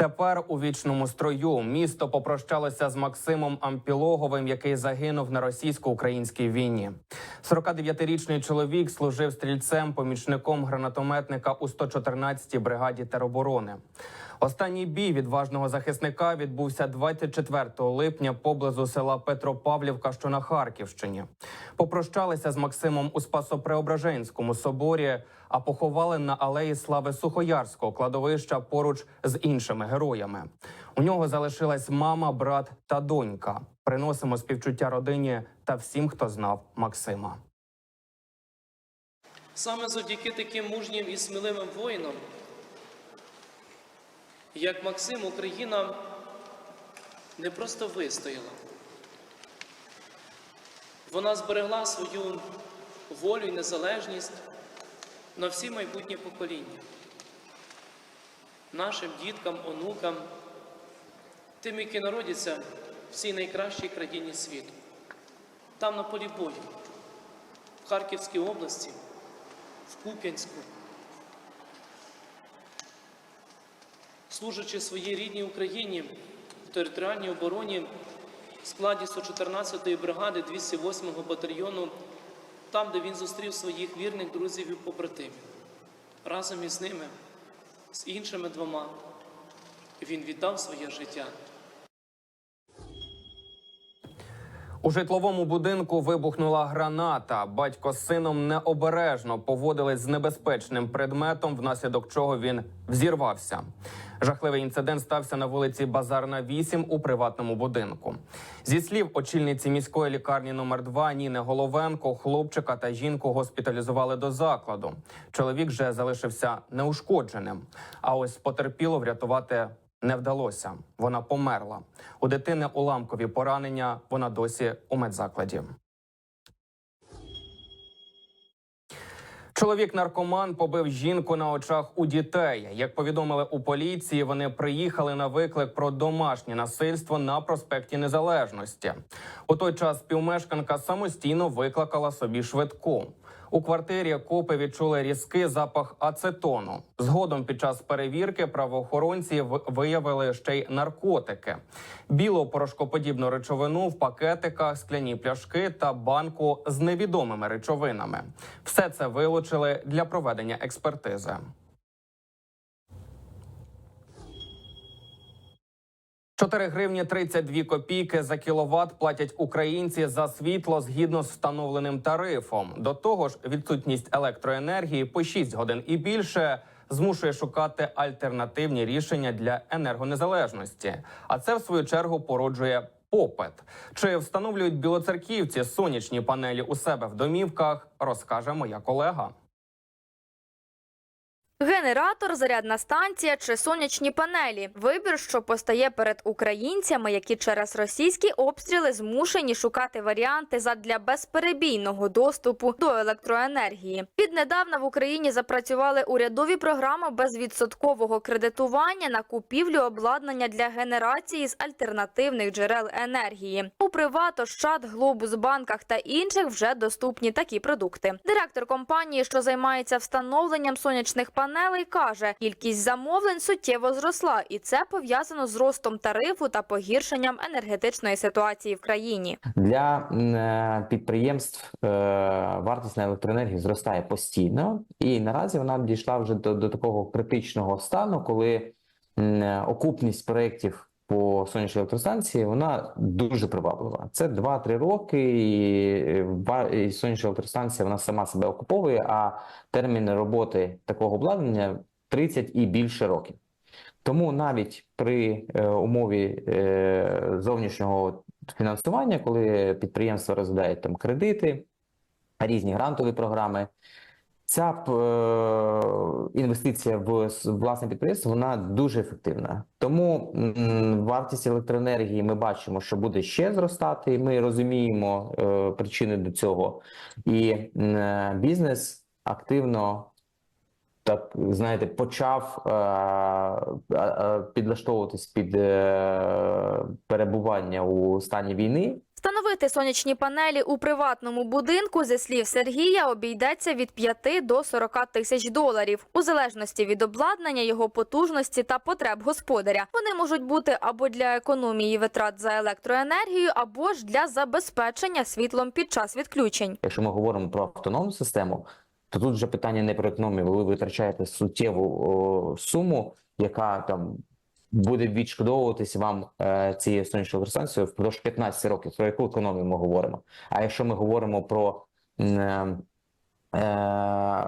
Тепер у вічному строю місто попрощалося з Максимом Ампілоговим, який загинув на російсько-українській війні. 49-річний чоловік служив стрільцем, помічником гранатометника у 114-й бригаді тероборони. Останній бій відважного захисника відбувся 24 липня поблизу села Петропавлівка, що на Харківщині. Попрощалися з Максимом у Спасо-Преображенському соборі, а поховали на алеї Слави Сухоярського кладовища поруч з іншими героями. У нього залишилась мама, брат та донька. Приносимо співчуття родині та всім, хто знав Максима. Саме завдяки таким мужнім і сміливим воїнам, як Максим, Україна не просто вистояла. Вона зберегла свою волю і незалежність на всі майбутні покоління, нашим діткам, онукам, тим, які народяться в цій найкращій країні світу, там на полі бою, в Харківській області в Куп'янську, служачи своїй рідній Україні в територіальній обороні в складі 114-ї бригади 208-го батальйону, там, де він зустрів своїх вірних друзів і побратимів. Разом із ними, з іншими двома, він віддав своє життя. У житловому будинку вибухнула граната. Батько з сином необережно поводились з небезпечним предметом, внаслідок чого він взірвався. Жахливий інцидент стався на вулиці Базарна 8 у приватному будинку. Зі слів очільниці міської лікарні номер 2 Ніни Головенко, хлопчика та жінку госпіталізували до закладу. Чоловік же залишився неушкодженим. А ось потерпіло врятувати не вдалося. Вона померла. У дитини уламкові поранення. Вона досі у медзакладі. Чоловік наркоман побив жінку на очах у дітей. Як повідомили у поліції, вони приїхали на виклик про домашнє насильство на проспекті Незалежності. У той час співмешканка самостійно викликала собі швидку. У квартирі копи відчули різкий запах ацетону. Згодом під час перевірки правоохоронці виявили ще й наркотики: білу порошкоподібну речовину в пакетиках, скляні пляшки та банку з невідомими речовинами. Все це вилучили для проведення експертизи. Чотири гривні 32 копійки за кіловат платять українці за світло згідно з встановленим тарифом. До того ж, відсутність електроенергії по 6 годин і більше змушує шукати альтернативні рішення для енергонезалежності. А це в свою чергу породжує попит. Чи встановлюють білоцерківці сонячні панелі у себе в домівках? Розкаже моя колега. Генератор, зарядна станція чи сонячні панелі вибір, що постає перед українцями, які через російські обстріли змушені шукати варіанти задля безперебійного доступу до електроенергії. Віднедавна в Україні запрацювали урядові програми безвідсоткового кредитування на купівлю обладнання для генерації з альтернативних джерел енергії. У Приват, Ощад, Глобус банках та інших вже доступні такі продукти. Директор компанії, що займається встановленням сонячних панелей, каже, кількість замовлень суттєво зросла, і це пов'язано з ростом тарифу та погіршенням енергетичної ситуації в країні. Для е, підприємств е, вартість на електроенергію зростає постійно, і наразі вона дійшла вже до, до такого критичного стану, коли е, окупність проєктів по сонячній електростанції вона дуже приваблива. Це 2-3 роки, і, е, і сонячна електростанція вона сама себе окуповує, а термін роботи такого обладнання 30 і більше років. Тому навіть при е, умові е, зовнішнього фінансування, коли підприємства розглядають там кредити, різні грантові програми, ця е, інвестиція в власне підприємство вона дуже ефективна. Тому вартість електроенергії ми бачимо, що буде ще зростати, і ми розуміємо е, причини до цього. І е, бізнес активно так знаєте, почав е, е, підлаштовуватись під е, перебування у стані війни. Встановити сонячні панелі у приватному будинку, зі слів Сергія, обійдеться від 5 до 40 тисяч доларів, у залежності від обладнання, його потужності та потреб господаря. Вони можуть бути або для економії витрат за електроенергію, або ж для забезпечення світлом під час відключень. Якщо ми говоримо про автономну систему, то тут вже питання не про економію. Ви витрачаєте суттєву о, суму, яка там буде відшкодовуватись вам е, цією сонячною електростанцією впродовж 15 років. Про яку економію ми говоримо? А якщо ми говоримо про е, е,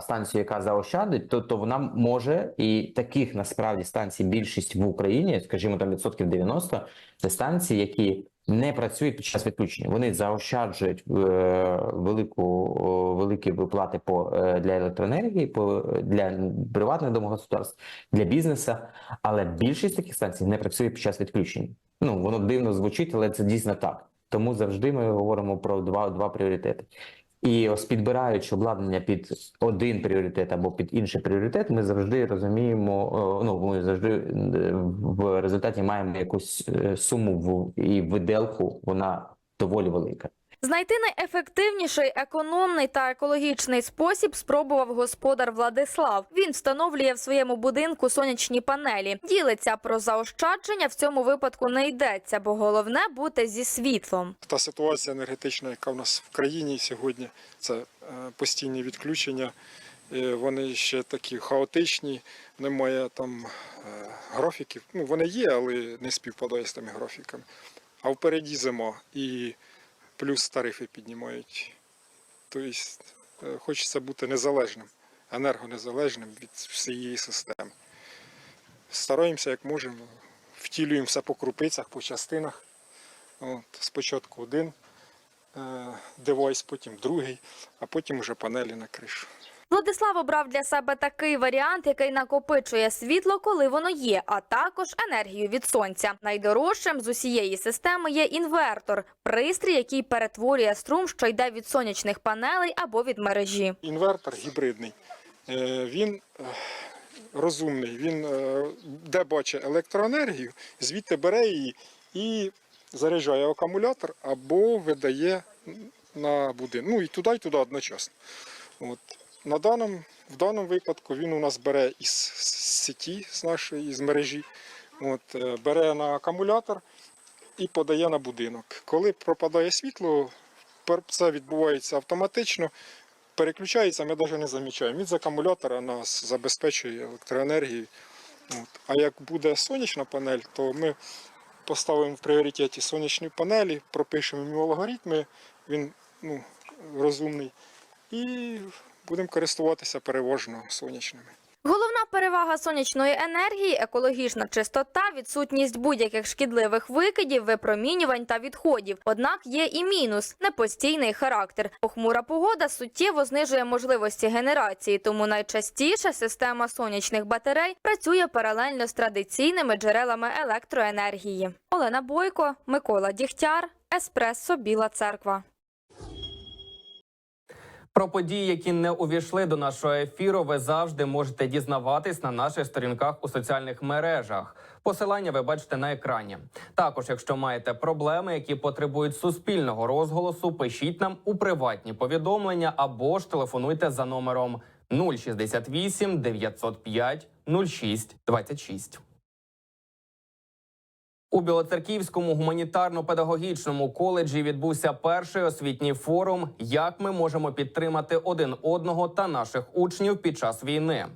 станцію, яка заощадить, то, то вона може і таких насправді станцій більшість в Україні, скажімо, там відсотків 90, це станції, які не працюють під час відключення. Вони заощаджують е, велику е, великі виплати по е, для електроенергії, по для приватних домогосподарств, для бізнесу, але більшість таких станцій не працює під час відключення. Ну воно дивно звучить, але це дійсно так. Тому завжди ми говоримо про два, два пріоритети. І ось підбираючи обладнання під один пріоритет або під інший пріоритет, ми завжди розуміємо, е, ну ми завжди е, в результаті маємо якусь е, суму в і виделку, вона доволі велика. Знайти найефективніший, економний та екологічний спосіб спробував господар Владислав. Він встановлює в своєму будинку сонячні панелі. Ділиться про заощадження в цьому випадку не йдеться, бо головне бути зі світлом. Та ситуація енергетична, яка в нас в країні сьогодні, це е, постійні відключення. Вони ще такі хаотичні, немає там е, графіків. Ну, вони є, але не співпадає з тими графіками. А впереді зима і плюс тарифи піднімають. Тобто е, хочеться бути незалежним, енергонезалежним від всієї системи. Стараємося як можемо, втілюємо все по крупицях, по частинах. От, спочатку один е, девайс, потім другий, а потім вже панелі на кришу. Владислав обрав для себе такий варіант, який накопичує світло, коли воно є, а також енергію від сонця. Найдорожчим з усієї системи є інвертор, пристрій, який перетворює струм, що йде від сонячних панелей або від мережі. Інвертор гібридний. Е, він е, розумний, він е, де бачить електроенергію, звідти бере її і заряджає акумулятор або видає на будинок. Ну і туди, і туди одночасно. От. На даному, в даному випадку він у нас бере із сеті, з нашої з мережі, от, е, бере на акумулятор і подає на будинок. Коли пропадає світло, це відбувається автоматично, переключається, ми навіть не замічаємо. Він з акумулятора нас забезпечує електроенергією. От. А як буде сонячна панель, то ми поставимо в пріоритеті сонячні панелі, пропишемо йому алгоритми, він ну, розумний, і будемо користуватися переважно сонячними. Головна перевага сонячної енергії екологічна чистота, відсутність будь-яких шкідливих викидів, випромінювань та відходів. Однак є і мінус непостійний характер. Похмура погода суттєво знижує можливості генерації, тому найчастіше система сонячних батарей працює паралельно з традиційними джерелами електроенергії. Олена Бойко, Микола Дігтяр, Еспресо Біла Церква. Про події, які не увійшли до нашого ефіру, ви завжди можете дізнаватись на наших сторінках у соціальних мережах. Посилання ви бачите на екрані. Також, якщо маєте проблеми, які потребують суспільного розголосу, пишіть нам у приватні повідомлення або ж телефонуйте за номером 068 905 06 26. У Білоцерківському гуманітарно-педагогічному коледжі відбувся перший освітній форум Як ми можемо підтримати один одного та наших учнів під час війни.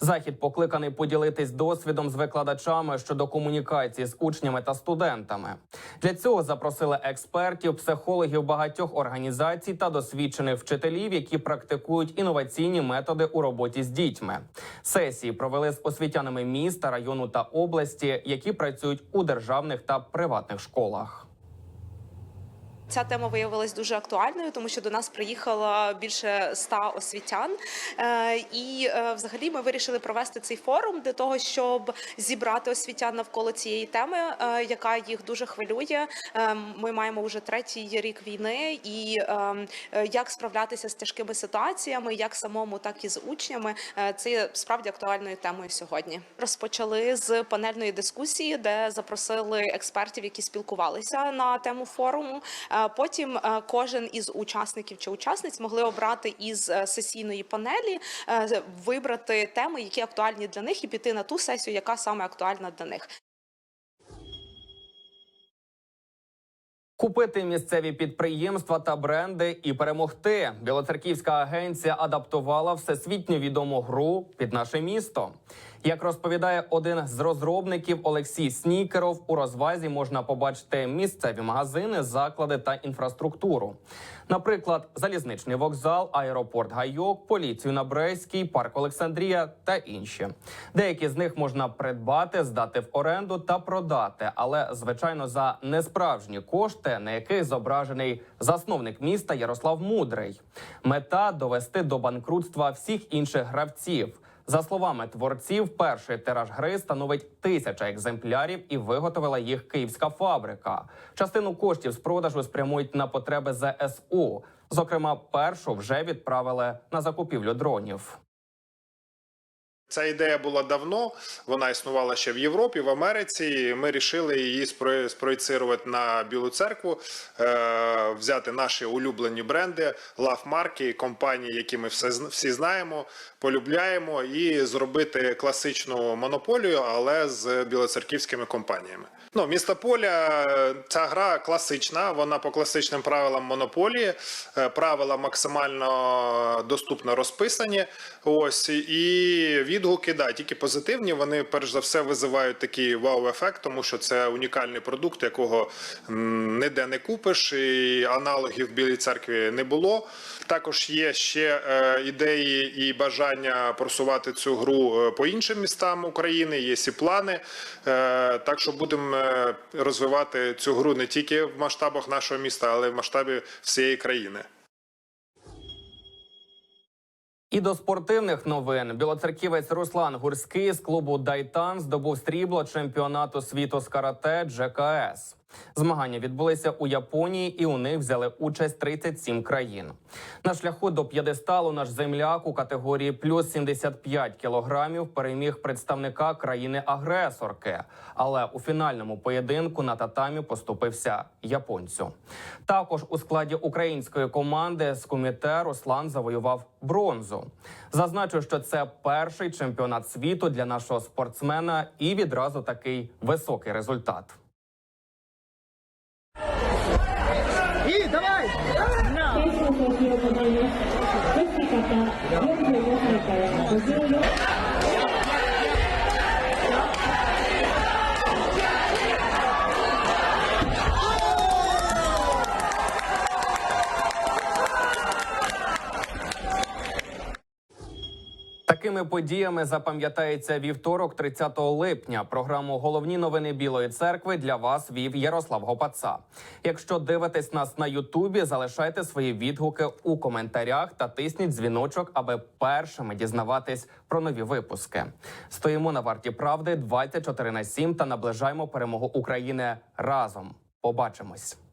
Захід покликаний поділитись досвідом з викладачами щодо комунікації з учнями та студентами. Для цього запросили експертів, психологів багатьох організацій та досвідчених вчителів, які практикують інноваційні методи у роботі з дітьми. Сесії провели з освітянами міста, району та області, які працюють у державних та приватних школах. Ця тема виявилась дуже актуальною, тому що до нас приїхало більше ста освітян. Е, І е, взагалі ми вирішили провести цей форум для того, щоб зібрати освітян навколо цієї теми, е, яка їх дуже хвилює. Ми маємо вже третій рік війни, і як справлятися з тяжкими ситуаціями, як самому, так і з учнями. Це справді актуальною темою сьогодні. Розпочали з панельної дискусії, де запросили експертів, які спілкувалися на тему форуму. Потім е, кожен із учасників чи учасниць могли обрати із е, сесійної панелі, е, вибрати теми, які актуальні для них, і піти на ту сесію, яка саме актуальна для них. Купити місцеві підприємства та бренди і перемогти. Білоцерківська агенція адаптувала всесвітньо відому гру під наше місто. Як розповідає один з розробників Олексій Снікеров, у розвазі можна побачити місцеві магазини, заклади та інфраструктуру. Наприклад, залізничний вокзал, аеропорт Гайок, поліцію на Брейській, парк Олександрія та інші. Деякі з них можна придбати, здати в оренду та продати, але звичайно за несправжні кошти, на яких зображений засновник міста Ярослав Мудрий. Мета довести до банкрутства всіх інших гравців. За словами творців, перший тираж гри становить тисяча екземплярів і виготовила їх київська фабрика. Частину коштів з продажу спрямують на потреби ЗСУ. Зокрема, першу вже відправили на закупівлю дронів. Ця ідея була давно, вона існувала ще в Європі, в Америці. Ми вирішили її спро- спроєцирувати на Білу церкву, е, взяти наші улюблені бренди, лав-марки, компанії, які ми всі знаємо, полюбляємо, і зробити класичну монополію, але з білоцерківськими компаніями. Ну, місто поля е, ця гра класична, вона по класичним правилам монополії. Е, Правила максимально доступно розписані. Ось і відгуки, да, тільки позитивні. Вони перш за все визивають такий вау-ефект, тому що це унікальний продукт, якого ніде не купиш, і аналогів в Білій церкві не було. Також є ще е, ідеї і бажання просувати цю гру е, по іншим містам України. Є і плани. Е, так що будемо е, розвивати цю гру не тільки в масштабах нашого міста, але й в масштабі всієї країни. І до спортивних новин білоцерківець Руслан Гурський з клубу Дайтан здобув срібло чемпіонату світу з карате GKS. Змагання відбулися у Японії, і у них взяли участь 37 країн. На шляху до п'єдесталу наш земляк у категорії плюс 75 кілограмів переміг представника країни-агресорки. Але у фінальному поєдинку на татамі поступився японцю. Також у складі української команди з коміте Руслан завоював бронзу. Зазначу, що це перший чемпіонат світу для нашого спортсмена і відразу такий високий результат. を行います。できた方、45歳から54歳。Такими подіями запам'ятається вівторок, 30 липня. Програму Головні новини Білої церкви для вас вів Ярослав Гопаца. Якщо дивитесь нас на Ютубі, залишайте свої відгуки у коментарях та тисніть дзвіночок, аби першими дізнаватись про нові випуски. Стоїмо на варті правди 24 на 7 та наближаємо перемогу України разом. Побачимось.